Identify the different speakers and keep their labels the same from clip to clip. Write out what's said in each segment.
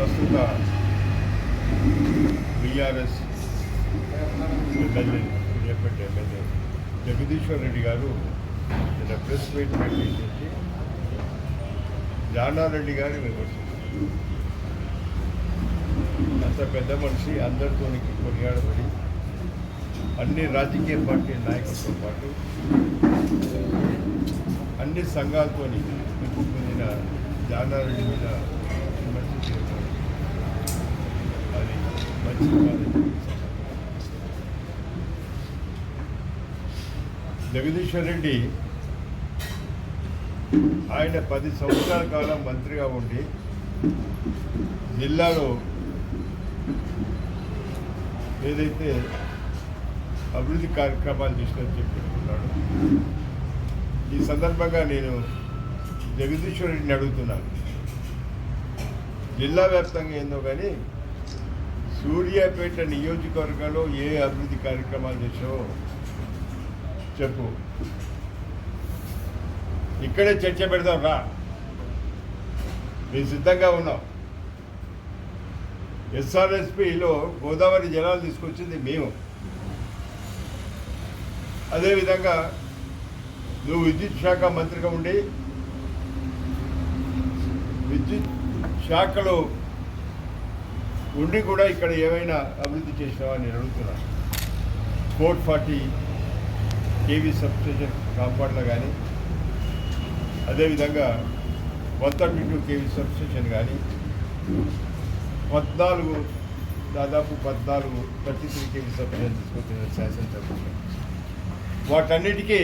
Speaker 1: ప్రస్తుత BRS MLA Suryapet MLA Jagadishwar Reddy గారు నిన్న ప్రెస్ మీట్ పెట్టేసి జానారెడ్డి గారిని విమర్శించారు. అంత పెద్ద మనిషి అందరితో కొనియాడబడి అన్ని రాజకీయ పార్టీ నాయకులతో పాటు అన్ని సంఘాలతో మెప్పు పొందిన జానారెడ్డి మీద విమర్శ చేయడం అది మంచి కాదని జగదీశ్వర్ రెడ్డి ఆయన పది సంవత్సరాల కాలం మంత్రిగా ఉండి జిల్లాలో ఏదైతే అభివృద్ధి కార్యక్రమాలు చేసినని చెప్పుకుంటున్నాడు ఈ సందర్భంగా నేను జగదీశ్వర్ రెడ్డిని అడుగుతున్నాను. జిల్లా వ్యాప్తంగా ఏందో కానీ సూర్యాపేట నియోజకవర్గంలో ఏ అభివృద్ధి కార్యక్రమాలు చేసావో చెప్పు. ఇక్కడే చర్చ పెడదాం రా. మేము సిద్ధంగా ఉన్నాం. ఎస్ఆర్ఎస్పిలో గోదావరి జలాలు తీసుకొచ్చింది మేము. అదేవిధంగా నువ్వు విద్యుత్ శాఖ మంత్రిగా ఉండి విద్యుత్ శాఖలో ఉండి కూడా ఇక్కడ ఏమైనా అభివృద్ధి చేసినావా నేను అడుగుతున్నాను ఫోర్ ఫార్టీ కేవీ సబ్స్టేషన్ కాంపౌండ్లో కానీ అదేవిధంగా one thirty two KV substation కానీ పద్నాలుగు దాదాపు పద్నాలుగు థర్టీ త్రీ కేవీ సబ్స్టేషన్ తీసుకొచ్చిన శాసనసభ్యులు వాటన్నిటికీ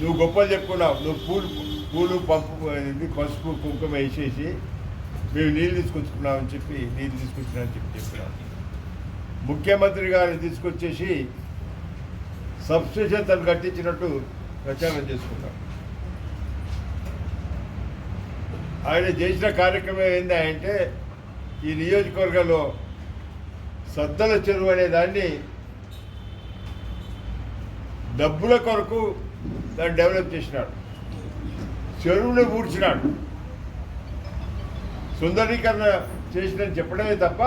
Speaker 1: నువ్వు గొప్పలు చెప్పుకున్నావు. నువ్వు పూలు పూలు పంపు పసుపు కుంకుమ వేసేసి మేము నీళ్ళు తీసుకొచ్చుకున్నామని చెప్పి నీళ్ళు తీసుకొచ్చినామని చెప్పి చెప్పినాం ముఖ్యమంత్రి గారిని తీసుకొచ్చేసి సబ్స్టేషన్ తను కట్టించినట్టు ప్రచారం చేసుకున్నాం ఆయన చేసిన కార్యక్రమం ఏంది అంటే ఈ నియోజకవర్గంలో సద్దల చెరువు అనే దాన్ని డబ్బుల కొరకు దాన్ని డెవలప్ చేసినాడు. చెరువును పూడ్చినాడు సుందరీకరణ చేసినని చెప్పడమే తప్ప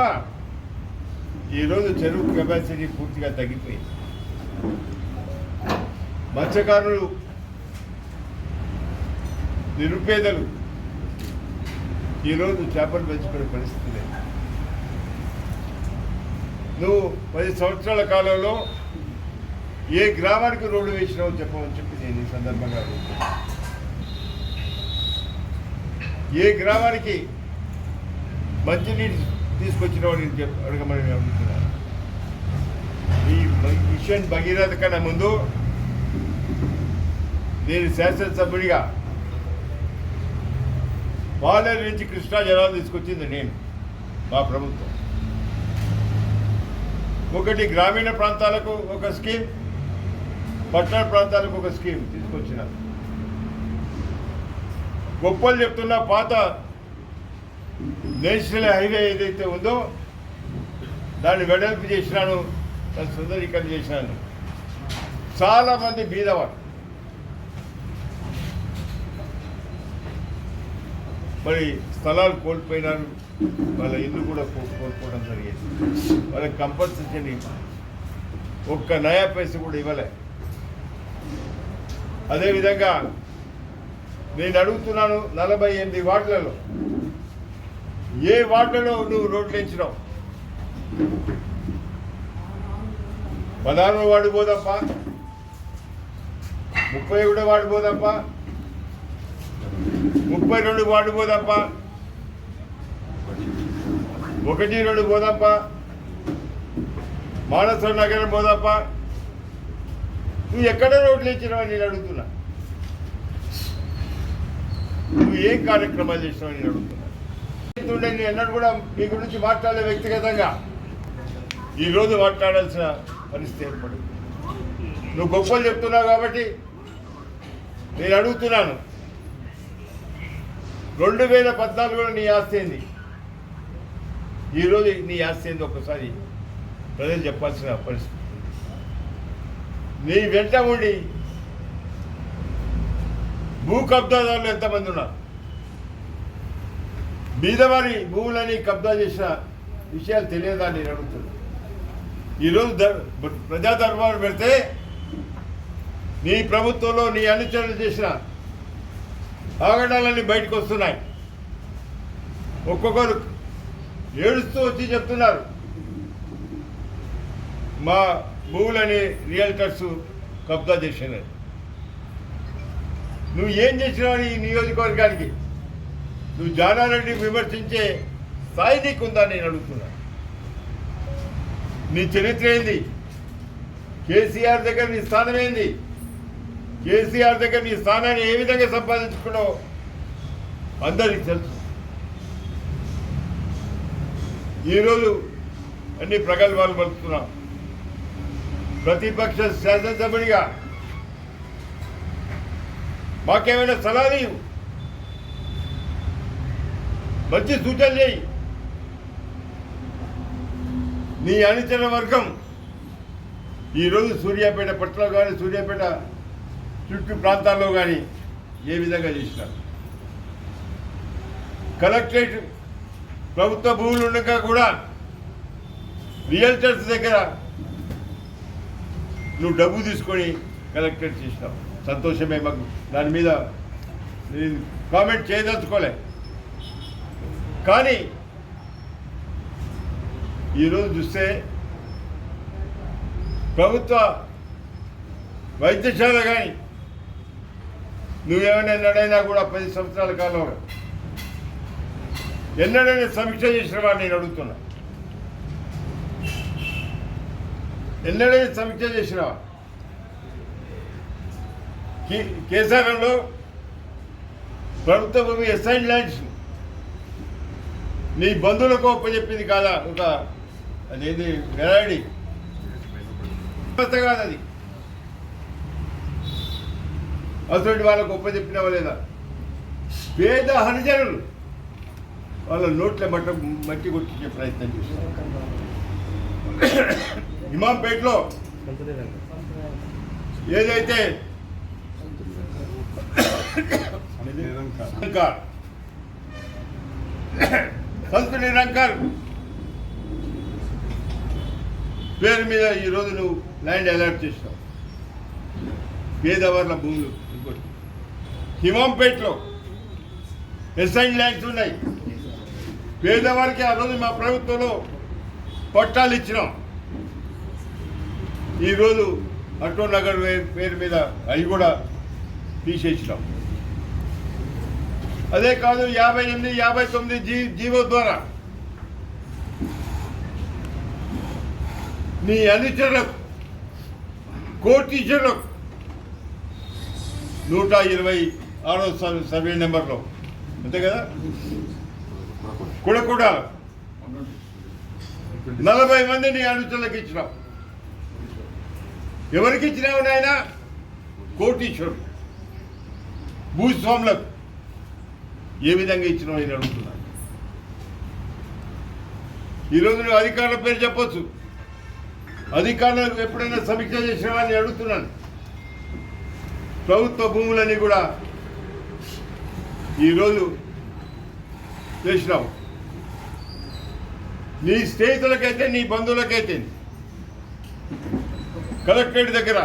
Speaker 1: ఈరోజు చెరువు కెపాసిటీ పూర్తిగా తగ్గిపోయింది. మత్స్యకారులు నిరుపేదలు ఈరోజు చేపలు పెంచుకునే పరిస్థితి లేదు. నువ్వు పది సంవత్సరాల కాలంలో ఏ గ్రామానికి రోడ్డు వేసినావు చెప్పమని చెప్పి నేను ఈ సందర్భంగా ఏ గ్రామానికి మంచినీటి తీసుకొచ్చిన వాడిని చెప్ అడగమని నేను అడుగుతున్నాను. ఈ మిషన్ భగీరథ కన్నా ముందు నేను శాసనసభ్యుడిగా పాలేరు నుంచి కృష్ణా జలాలు తీసుకొచ్చింది నేను మా ప్రభుత్వం. ఒకటి గ్రామీణ ప్రాంతాలకు ఒక స్కీమ్ పట్టణ ప్రాంతాలకు ఒక స్కీమ్ తీసుకొచ్చిన గొప్పలు చెప్తున్న పాత నేషనల్ హైవే ఏదైతే ఉందో దాన్ని వెడల్పు చేసినాను దాన్ని సుందరీకరణ చేసినాను. చాలామంది బీదవాడు మరి స్థలాలు కోల్పోయినారు వాళ్ళ ఇల్లు కూడా కోల్పోవడం జరిగింది. వాళ్ళకి కంపల్సరీ ఒక్క నయా పైస కూడా ఇవ్వలే. అదేవిధంగా నేను అడుగుతున్నాను నలభై ఎనిమిది వార్డులలో ఏ వార్డులో నువ్వు రోడ్లు వేయించినావు పదహారు వాడు పోదప్ప? ముప్పై కూడా వాడు పోదప్ప? ముప్పై రెండు వాడు పోదప్ప? ఒకటి రెండు పోదప్ప? మానస నగరం పోదప్ప? నువ్వు ఎక్కడ రోడ్లు ఇచ్చినావని నేను అడుగుతున్నా. నువ్వు ఏం కార్యక్రమాలు చేసినావని నేను అడుగుతున్నా. ఉండే నేను ఎన్నడూ కూడా మీ గురించి మాట్లాడే వ్యక్తిగతంగా ఈరోజు మాట్లాడాల్సిన పరిస్థితి ఏర్పడింది. నువ్వు గొప్పలు చెప్తున్నావు కాబట్టి నేను అడుగుతున్నాను. రెండు వేల పద్నాలుగులో నీ ఆస్తి ఏంది? ఈరోజు నీ ఆస్తి ఏంది? ఒకసారి ప్రజలు చెప్పాల్సిన పరిస్థితి. నీ వెంట ఉండి భూ కబ్జాదారులు ఎంతమంది ఉన్నారు? బీదవారి భూములని కబ్జా చేసిన విషయాలు తెలియదా నేను అడుగుతున్నాను ఈరోజు ద- ప్రజా దర్బారు పెడితే నీ ప్రభుత్వంలో నీ అనుచరులు చేసిన ఆగడాలన్నీ బయటకు వస్తున్నాయి. ఒక్కొక్కరు ఏడుస్తూ వచ్చి చెప్తున్నారు. మా భూములని రియల్టర్స్ కబ్జా చేసినారు. నువ్వు ఏం చేసినావు ఈ నియోజకవర్గానికి? నువ్వు జానారెడ్డి విమర్శించే స్థాయి నీకుందా నేను అడుగుతున్నా. నీ చరిత్ర ఏంది? కేసీఆర్ దగ్గర నీ స్థానం ఏంది? కేసీఆర్ దగ్గర నీ స్థానాన్ని ఏ విధంగా సంపాదించుకున్నావు? అందరికి తెలుసు. ఈరోజు అన్ని ప్రగల్భాలు పలుకుతున్నాం. ప్రతిపక్ష శాసనసభ్యుడిగా మాకేమైనా సలహాలు ఇవ్వు. మంచి సూచనలు చేయి. నీ అనుచర వర్గం. ఈరోజు సూర్యాపేట పట్ల కానీ సూర్యాపేట చుట్టూ ప్రాంతాల్లో కానీ ఏ విధంగా చేసినారు? కలెక్టరేట్ ప్రభుత్వ భూములు ఉండగా కూడా రియల్టర్స్ దగ్గర నువ్వు డబ్బు తీసుకొని కలెక్టరేట్ చేసినావు. సంతోషమే మాకు. దాని మీద నేను కామెంట్ చేయదలుచుకోలే. కానీ ఈరోజు చూస్తే ప్రభుత్వ వైద్యశాల కానీ నువ్వేమైనా ఎన్నడైనా కూడా పది సంవత్సరాల కాలంలో ఎన్నడైనా సమీక్ష చేసిన వాడిని నేను అడుగుతున్నా. ఎన్నడైనా సమీక్ష చేసిన కే- కేసారంలో ప్రభుత్వ భూమి ఎస్ఐన్ ల్యాండ్స్ నీ బంధువులకు ఒప్పచెప్పింది కాదా? ఒక అదేది వెరాడి వ్యవస్థ కాదు అది. అసలు వాళ్ళకు ఒప్పచెప్పినావా లేదా? పేద హరిజనులు వాళ్ళ నోట్ల మట్ట మట్టి కొట్టించే ప్రయత్నం చేస్తారు ఇమాంపేటలో ఏదైతే నిరంకార్ సంతు నిరంకర్ పేరు మీద ఈరోజు నువ్వు ల్యాండ్ అలాట్ చేస్తావు. పేదవర్ల భూములు ఇంకోటి. హిమాంపేట్లో ఎస్ఐన్ ల్యాండ్స్ ఉన్నాయి. పేదవారికి ఆ రోజు మా ప్రభుత్వంలో పట్టాలు ఇచ్చినాం. ఈరోజు అటో నగర్ పేరు మీద అవి కూడా తీసేసినాం. అదే కాదు యాభై ఎనిమిది యాభై తొమ్మిది జీ జీవో ద్వారా. నీ అనుచరులకు కోటీశ్వరులకు నూట ఇరవై ఆరో సర్వే నెంబర్లో. అంతే కదా? కూడా కూడా నలభై మంది నీ అనుచరులకు ఇచ్చినావు ఎవరికి ఇచ్చినావు నాయన? కోటీశ్వరుడు. భూస్వాములకు. ఏ విధంగా ఇచ్చినావు అని అడుగుతున్నాను ఈరోజు నువ్వు అధికారుల పేరు చెప్పొచ్చు. అధికారులకు ఎప్పుడైనా సమీక్ష చేసినావా అని అడుగుతున్నాను. ప్రభుత్వ భూములన్నీ కూడా ఈరోజు చేసినావు. నీ స్నేహితులకైతే నీ బంధువులకైతే కలెక్టరేట్ దగ్గర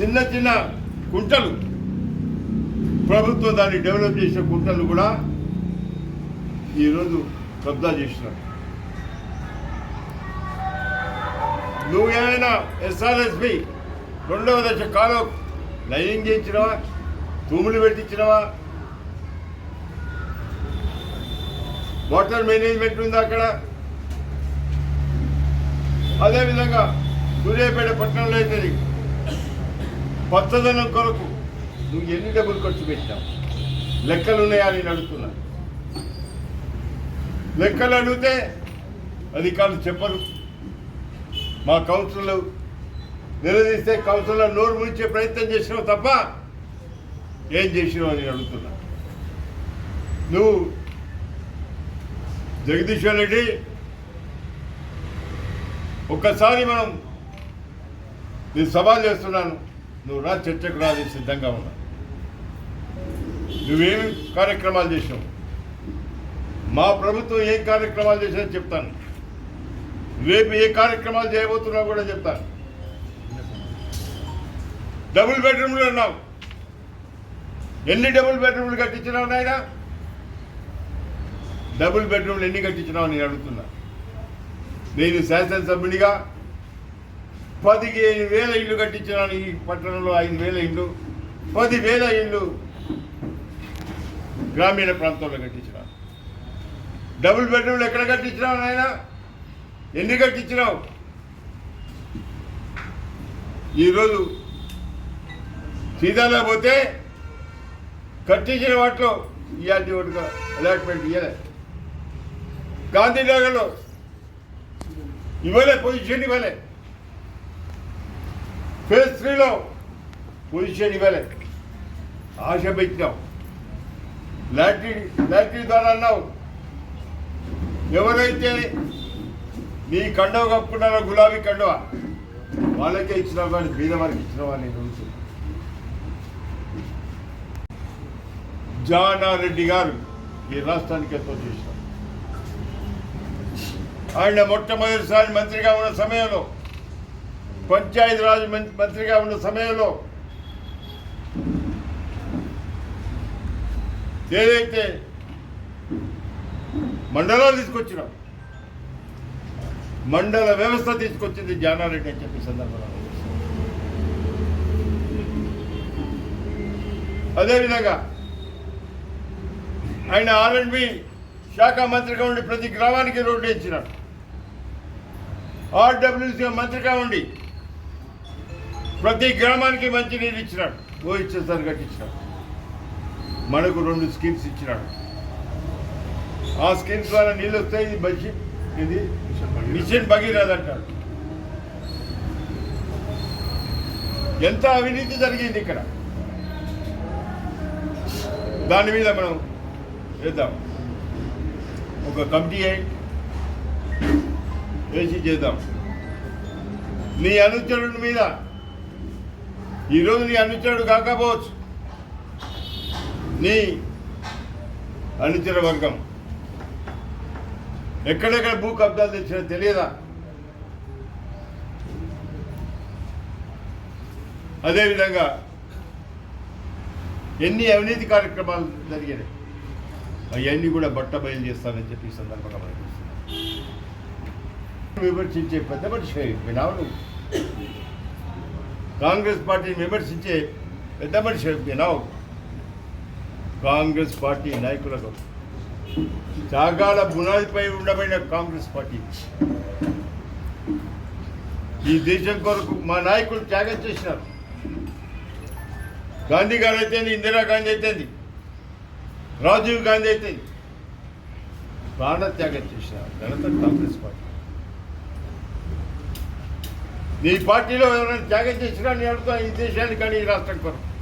Speaker 1: చిన్న చిన్న కుంటలు ప్రభుత్వం దాన్ని డెవలప్ చేసిన గుంటలు కూడా ఈరోజు కబ్జా చేసినారు నువ్వు ఏమైనా ఎస్ఆర్ఎస్పి రెండవ దశ కాలం లైనింగ్ చేయించినవా? తూములు పెట్టించినవా? వాటర్ మేనేజ్మెంట్ ఉందా అక్కడ? అదేవిధంగా సూర్యాపేట పట్టణంలో అయితే పచ్చదనం కొరకు నువ్వు ఎన్ని డబ్బులు ఖర్చు పెట్టావు లెక్కలు ఉన్నాయా అని నేను అడుగుతున్నాను లెక్కలు అడిగితే అధికారులు చెప్పరు. మా కౌన్సిలర్ నిలదీస్తే కౌన్సిలర్ నోరు ముంచే ప్రయత్నం చేసినావు తప్ప ఏం చేసినావు అని నేను అడుగుతున్నా. నువ్వు జగదీశ్వర్ రెడ్డి ఒక్కసారి మనం నేను సవాల్ చేస్తున్నాను. నువ్వు రా చర్చకు రా సిద్ధంగా ఉన్నా నువ్వేమి కార్యక్రమాలు చేసావు మా ప్రభుత్వం ఏ కార్యక్రమాలు చేసినా చెప్తాను. రేపు ఏ కార్యక్రమాలు చేయబోతున్నావు కూడా చెప్తాను. డబుల్ బెడ్రూమ్లు అన్నావు. ఎన్ని డబుల్ బెడ్రూమ్లు కట్టించినావు నాయన? డబుల్ బెడ్రూమ్లు ఎన్ని కట్టించినావు నేను అడుగుతున్నా. నేను శాసనసభ్యునిగా పదిహేను వేల ఇల్లు కట్టించినాను ఈ పట్టణంలో ఐదు వేల ఇల్లు పదివేల ఇల్లు గ్రామీణ ప్రాంతంలో కట్టించినా. డబుల్ బెడ్రూమ్లు ఎక్కడ కట్టించినావు నాయన? ఎన్ని కట్టించినావు? ఈరోజు సీదాలో పోతే కట్టించిన వాటిలో ఇలాంటి ఒకటిగా అలాట్మెంట్ ఇవ్వలే గాంధీనగర్లో ఇవ్వలే పొజిషన్ ఇవ్వలే. ఫేజ్ త్రీలో పొజిషన్ ఇవ్వలే. ఆశ పెట్టినాం. లాటరీ లాటరీ ద్వారా అన్నావు. ఎవరైతే నీ కండవ కప్పుకున్నారో గులాబీ కండవ వాళ్ళకే ఇచ్చినావు కానీ బీదవారికి వారికి ఇచ్చినావు నేను అడుగుతున్నా జానారెడ్డి గారు ఈ రాష్ట్రానికి ఎంతో చేశారు. ఆయన మొట్టమొదటిసారి మంత్రిగా ఉన్న సమయంలో పంచాయతీరాజ్ రాజు మంత్రిగా ఉన్న సమయంలో ఏదైతే మండలాలు తీసుకొచ్చినాం మండల వ్యవస్థ తీసుకొచ్చింది జానారెడ్డి అని చెప్పి సందర్భంగా అదేవిధంగా ఆయన ఆర్ఎండ్బి శాఖ మంత్రిగా ఉండి ప్రతి గ్రామానికి రోడ్డు ఇచ్చినాడు ఆర్డబ్ల్యూసీ మంత్రిగా ఉండి ప్రతి గ్రామానికి మంచి నీరు ఇచ్చినాడు ఓ ఇచ్చేసారి కట్టించినాడు మనకు రెండు స్కీమ్స్ ఇచ్చినాడు. ఆ స్కీమ్స్ ద్వారా నీళ్ళు వస్తాయి ఇది బసి ఇది మిషన్ భగీరథ అంటాడు ఎంత అవినీతి జరిగింది ఇక్కడ? దాని మీద మనం చేద్దాం. ఒక కమిటీ వేసి చేద్దాం. నీ అనుచరుడి మీద ఈరోజు నీ అనుచరుడు కాకపోవచ్చు. నీ అనుచర వర్గం. ఎక్కడెక్కడ భూ కబ్జాలు తెచ్చినా తెలియదా? అదేవిధంగా ఎన్ని అవినీతి కార్యక్రమాలు జరిగినాయి అవన్నీ కూడా బట్ట బయలు చేస్తానని చెప్పి ఈ సందర్భంగా విమర్శించే పెద్ద మనిషి వినావు కాంగ్రెస్ పార్టీని విమర్శించే పెద్ద మనిషి వినావు కాంగ్రెస్ పార్టీ నాయకులకు త్యాగాల బునాదిపై ఉండమైన కాంగ్రెస్ పార్టీ. ఈ దేశం కొరకు మా నాయకులు త్యాగం చేసినారు. గాంధీ గారు అయితే ఇందిరాగాంధీ అయితేంది రాజీవ్ గాంధీ అయితేంది ప్రాణ త్యాగం చేసినారు ఘనత కాంగ్రెస్ పార్టీ. నీ పార్టీలో ఎవరైనా త్యాగం చేసినా నేను అడుగుతా ఈ దేశానికి కానీ ఈ రాష్ట్రం కొరకు.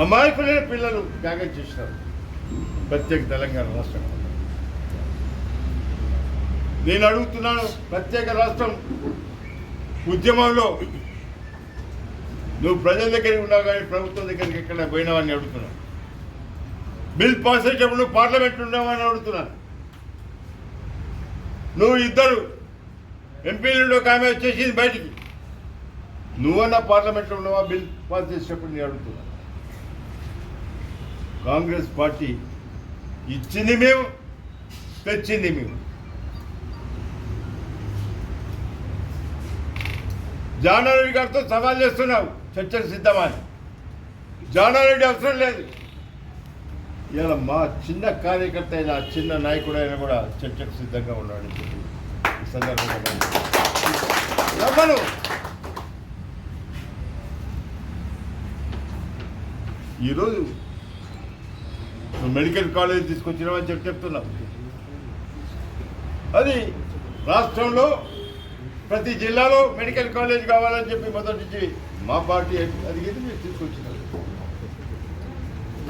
Speaker 1: అమాయకులైన పిల్లలు త్యాగం చేసినారు. ప్రత్యేక తెలంగాణ రాష్ట్రం. నేను అడుగుతున్నాను ప్రత్యేక రాష్ట్రం ఉద్యమంలో నువ్వు ప్రజల దగ్గరికి ఉన్నావు కానీ ప్రభుత్వం దగ్గరికి ఎక్కడ పోయినావని అడుగుతున్నాను. బిల్ పాస్ అయ్యేటప్పుడు నువ్వు పార్లమెంట్ ఉన్నావని అడుగుతున్నాను. నువ్వు ఇద్దరు ఎంపీలు ఒక ఆమె వచ్చేసింది బయటికి. నువ్వన్నా పార్లమెంట్లో ఉన్నావా? బిల్ పాస్ చేసేటప్పుడు నేను అడుగుతున్నాను. కాంగ్రెస్ పార్టీ ఇచ్చింది మేము తెచ్చింది మేము. జానారెడ్డి గారితో సవాల్ చేస్తున్నావు చర్చలు సిద్ధమా అని జానారెడ్డి అవసరం లేదు. ఇలా మా చిన్న కార్యకర్త అయినా చిన్న నాయకుడు అయినా కూడా చర్చకు సిద్ధంగా ఉన్నాడు చెప్పి ఈ సందర్భంగా రమ్మను ఈరోజు మెడికల్ కాలేజ్ తీసుకొచ్చినావని చెప్పి చెప్తున్నావు అది రాష్ట్రంలో ప్రతి జిల్లాలో మెడికల్ కాలేజ్ కావాలని చెప్పి మొదటి నుంచి మా పార్టీ అడిగింది మీరు తీసుకొచ్చినారు.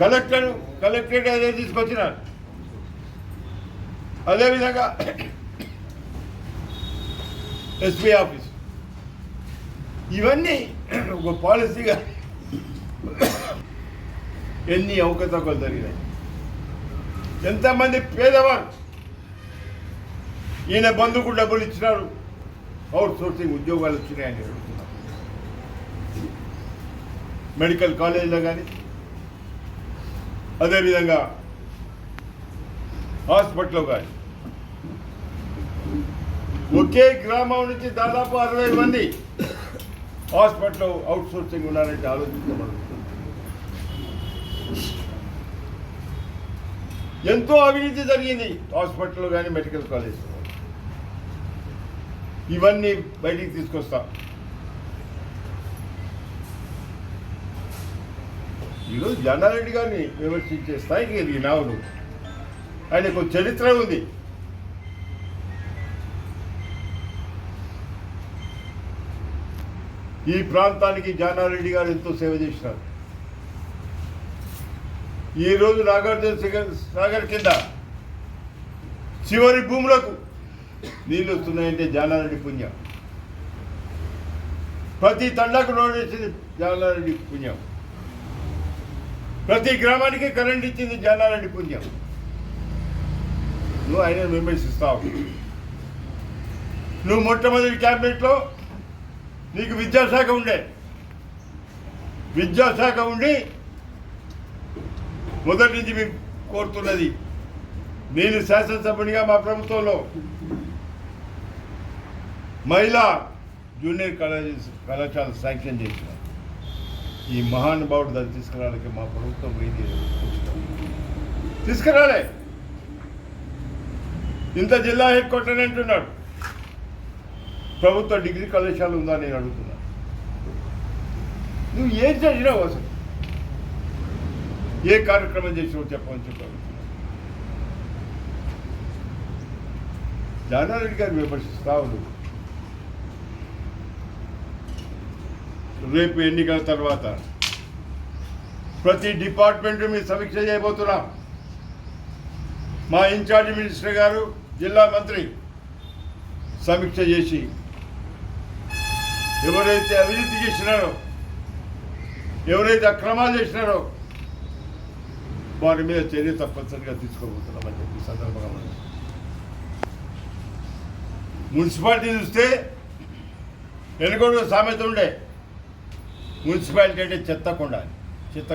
Speaker 1: కలెక్టర్ కలెక్టరేట్ అదే తీసుకొచ్చినారు. అదేవిధంగా ఎస్పీ ఆఫీస్. ఇవన్నీ ఒక పాలసీగా ఎన్ని అవకతవకలు జరిగినాయి? ఎంతమంది పేదవారు? ఈయన బంధుకు డబ్బులు ఇచ్చినారు. అవుట్ సోర్సింగ్ ఉద్యోగాలు వచ్చినాయని అడుగుతున్నారు మెడికల్ కాలేజీలో కానీ అదేవిధంగా హాస్పిటల్లో కానీ ఒకే గ్రామం నుంచి దాదాపు అరవై మంది హాస్పిటల్లో అవుట్ సోర్సింగ్ ఉన్నారంటే ఆలోచించబడుతుంది ఎంతో అవినీతి జరిగింది. హాస్పిటల్లో కానీ మెడికల్ కాలేజ్ ఇవన్నీ బయటికి తీసుకొస్తా. ఈరోజు జనారెడ్డి గారిని విమర్శించే స్థాయికి ఎదిగినావు నువ్వు ఆయనకు ఒక చరిత్ర ఉంది. ఈ ప్రాంతానికి జానారెడ్డి గారు ఎంతో సేవ చేసినారు. ఈరోజు నాగార్జున సాగర్ సాగర్ కింద చివరి భూములకు నీళ్ళు వస్తున్నాయంటే జానారెడ్డి పుణ్యం. ప్రతి తండాకు రోడ్ వేసింది జానారెడ్డి పుణ్యం. ప్రతి గ్రామానికి కరెంట్ ఇచ్చింది జానారెడ్డి పుణ్యం. నువ్వు ఆయన విమర్శిస్తావు నువ్వు మొట్టమొదటి క్యాబినెట్లో నీకు విద్యాశాఖ ఉండే. విద్యాశాఖ ఉండి మొదటి నుంచి మేము కోరుతున్నది నేను శాసనసభ్యునిగా మా ప్రభుత్వంలో మహిళా జూనియర్ కాలేజెస్ కళాశాల శాంక్షన్ చేసిన ఈ మహానుభావుడు దాన్ని తీసుకురావడానికి మా ప్రభుత్వం పోయింది తీసుకురాలే. ఇంత జిల్లా హెడ్ క్వార్టర్ అంటున్నాడు. ప్రభుత్వ డిగ్రీ కళాశాల ఉందా నేను అడుగుతున్నా. నువ్వు ఏం చేసినావు అసలు? ఏ కార్యక్రమం చేసినో చెప్పమని చెప్పాను జానారెడ్డి గారు విమర్శిస్తా ఉన్నారు రేపు ఎన్నికల తర్వాత ప్రతి డిపార్ట్మెంట్ మీద సమీక్ష చేయబోతున్నాం. మా ఇన్ఛార్జ్ మినిస్టర్ గారు జిల్లా మంత్రి సమీక్ష చేసి ఎవరైతే అవినీతి చేసినారో ఎవరైతే అక్రమాలు చేసినారో వారి మీద చర్య తప్పనిసరిగా తీసుకోబోతున్నామని చెప్పి సందర్భంగా మున్సిపాలిటీ చూస్తే వెనుకొండ సామెత ఉండే. మున్సిపాలిటీ అంటే చెత్త కొండ చెత్త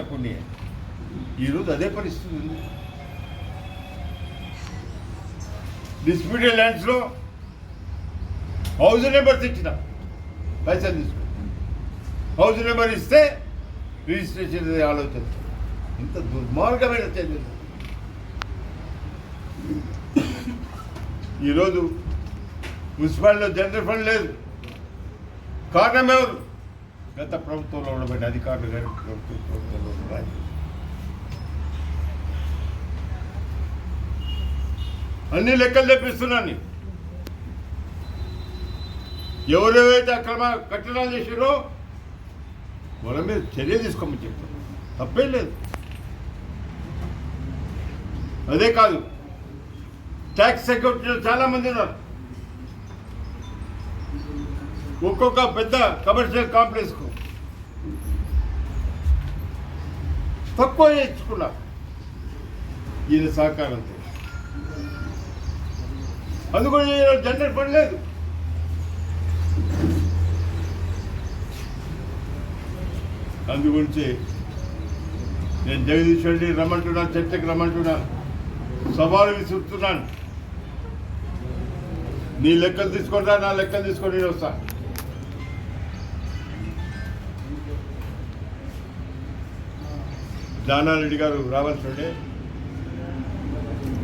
Speaker 1: ఈరోజు అదే పరిస్థితి ఉంది. డిస్ప్యూటెడ్ ల్యాండ్స్లో హౌస్ నెంబర్ తెచ్చిన పైసలు తీసుకో హౌస్ నెంబర్ ఇస్తే రిజిస్ట్రేషన్ ఆలోచన. ఇంత దుర్మార్గమైన చర్యలు ఈరోజు మున్సిపాలిటీలో జనరల్ ఫండ్ లేదు. కారణం ఎవరు? గత ప్రభుత్వంలో ఉండబడి అధికారులు గారి ప్రభుత్వ ప్రభుత్వంలో ఉండాలి అన్ని లెక్కలు తెప్పిస్తున్నాను ఎవరెవరైతే అక్రమ కట్టడాలు చేసారో వాళ్ళ మీద చర్య తీసుకోమని చెప్తాను తప్పేం లేదు. అదే కాదు. ట్యాక్స్ సెక్యూరిటీలో చాలామంది ఉన్నారు. ఒక్కొక్క పెద్ద కమర్షియల్ కాంప్లెక్స్కు తక్కువ చేయించుకున్నారు. ఈయన సహకారంతో అందుకని జనరేట్ పడలేదు లేదు. అందుగురించి నేను జగదీష్ రెడ్డి రమ్మంటున్నా చర్చకు రమ్మంటున్నా. సవాలు విసురుతున్నాను నీ లెక్కలు తీసుకుంటా నా లెక్కలు తీసుకొని నేను వస్తా. జానారెడ్డి గారు రావాల్సి ఉండే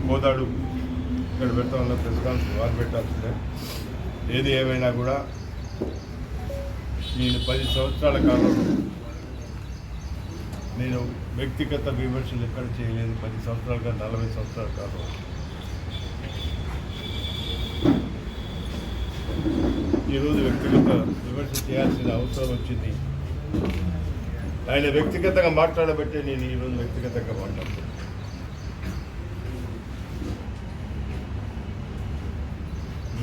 Speaker 1: పోతాడు. ఇక్కడ పెడతామన్న ప్రెస్ కాన్ఫరెన్స్ వారు పెట్టాల్సిందే. ఏది ఏమైనా కూడా నేను పది సంవత్సరాల కాలం నేను వ్యక్తిగత విమర్శలు ఎక్కడ చేయలేదు. పది సంవత్సరాలుగా నలభై సంవత్సరాల కాదు. ఈరోజు వ్యక్తిగత విమర్శ చేయాల్సిన అవసరం వచ్చింది. ఆయన వ్యక్తిగతంగా మాట్లాడబట్టే నేను ఈరోజు వ్యక్తిగతంగా మాట్లాడుతున్నాను.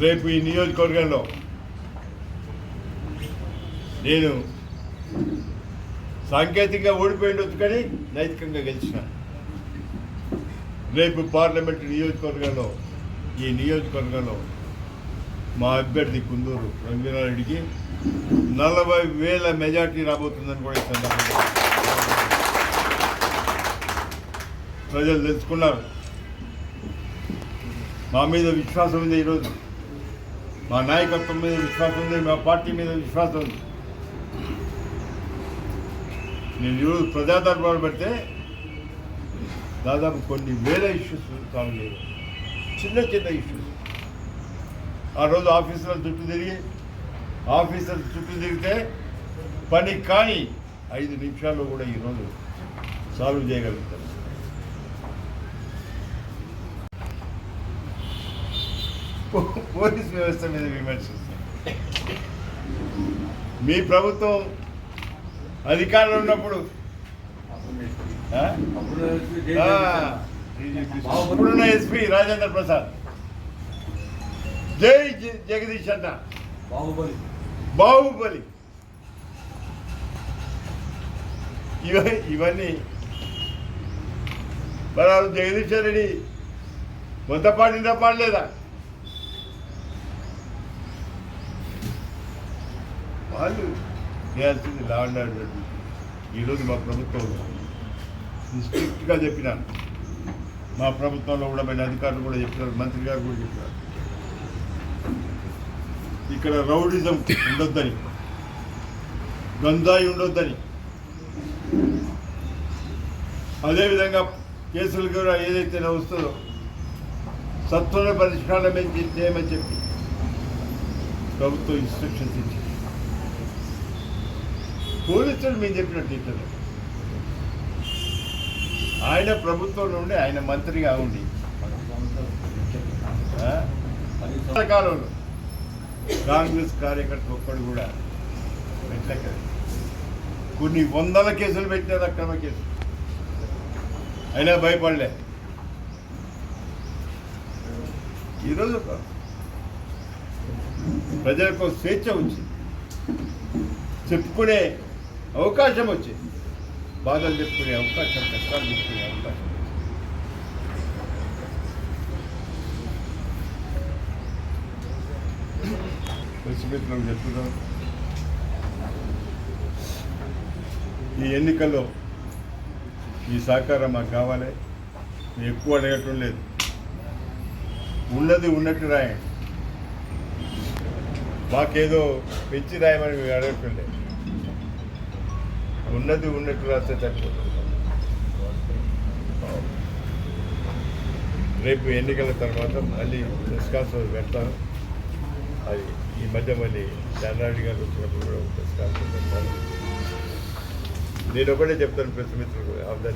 Speaker 1: రేపు ఈ నియోజకవర్గంలో నేను సాంకేతికంగా ఓడిపోయిండొచ్చు కానీ నైతికంగా గెలిచినాను రేపు పార్లమెంట్ నియోజకవర్గంలో ఈ నియోజకవర్గంలో మా అభ్యర్థి కుందూరు రంజనారెడ్డికి నలభై వేల మెజార్టీ రాబోతుందని కూడా ఈ సందర్భంగా ప్రజలు తెలుసుకున్నారు. మా మీద విశ్వాసం ఉంది ఈరోజు. మా నాయకత్వం మీద విశ్వాసం ఉంది మా పార్టీ మీద విశ్వాసం ఉంది. నేను ఈరోజు ప్రజా దర్బారు పెడితే దాదాపు కొన్ని వేల ఇష్యూస్ సాల్వ్ చేయరు చిన్న చిన్న ఇష్యూస్ ఆ రోజు ఆఫీసర్ల చుట్టూ తిరిగి ఆఫీసర్ చుట్టూ తిరిగితే పని కానీ ఐదు నిమిషాల్లో కూడా ఈరోజు సాల్వ్ చేయగలుగుతారు. పోలీస్ వ్యవస్థ మీద విమర్శిస్తారు. మీ ప్రభుత్వం అధికారంలో ఉన్నప్పుడు. ఇప్పుడున్న ఎస్పీ రాజేంద్ర ప్రసాద్. జై జగదీష్ అన్న.
Speaker 2: బాహుబలి.
Speaker 1: బాహుబలి. ఇవ ఇవన్నీ. మరి జగదీష్ రెడ్డి కొంత పాడిందా పాడలేదా? వాళ్ళు చేయాల్సింది లా అండ్ ఆర్డర్ ఈరోజు మా ప్రభుత్వం స్ట్రిక్ట్గా చెప్పినాను మా ప్రభుత్వంలో కూడా మన అధికారులు కూడా చెప్పినారు మంత్రి గారు కూడా చెప్పినారు. ఇక్కడ రౌడిజం ఉండొద్దని గంజాయి ఉండొద్దని. అదేవిధంగా కేసులు కూడా ఏదైతే వస్తుందో సత్వర పరిష్కారం చేయమని చెప్పి ప్రభుత్వం ఇన్స్ట్రక్షన్స్ ఇచ్చింది. పోలీసులు మేము చెప్పినట్టు ఇద్దరు ఆయన ప్రభుత్వంలో ఉండి ఆయన మంత్రిగా ఉండి. కాలంలో కాంగ్రెస్ కార్యకర్త ఒక్కడు కూడా పెట్టలేక కొన్ని వందల కేసులు పెట్టినారు అక్రమ కేసులు. అయినా భయపడలే. ఈరోజు ప్రజలకు స్వేచ్ఛ వచ్చింది. చెప్పుకునే అవకాశం వచ్చింది. బాధలు చెప్పుకునే అవకాశం కష్టాలు చెప్పుకునే అవకాశం వచ్చింది. చెప్తున్నాం ఈ ఎన్నికల్లో ఈ సహకారం మాకు కావాలి. ఎక్కువ అడగటం లేదు. ఉన్నది ఉన్నట్టు రాయండి. మాకేదో పెంచి రాయమని మేము అడగటం లేదు. ఉన్నది ఉన్నట్టు రాస్తే సరిపోతుంది రేపు ఎన్నికల తర్వాత మళ్ళీ డిస్కాస్ పెడతాను అది ఈ మధ్య మళ్ళీ జానారెడ్డి గారు వచ్చినప్పుడు కూడా డిస్కాస్ పెడతాను నేను ఒకటే చెప్తాను ప్రెస్ మిత్రులు ఆఫ్ ద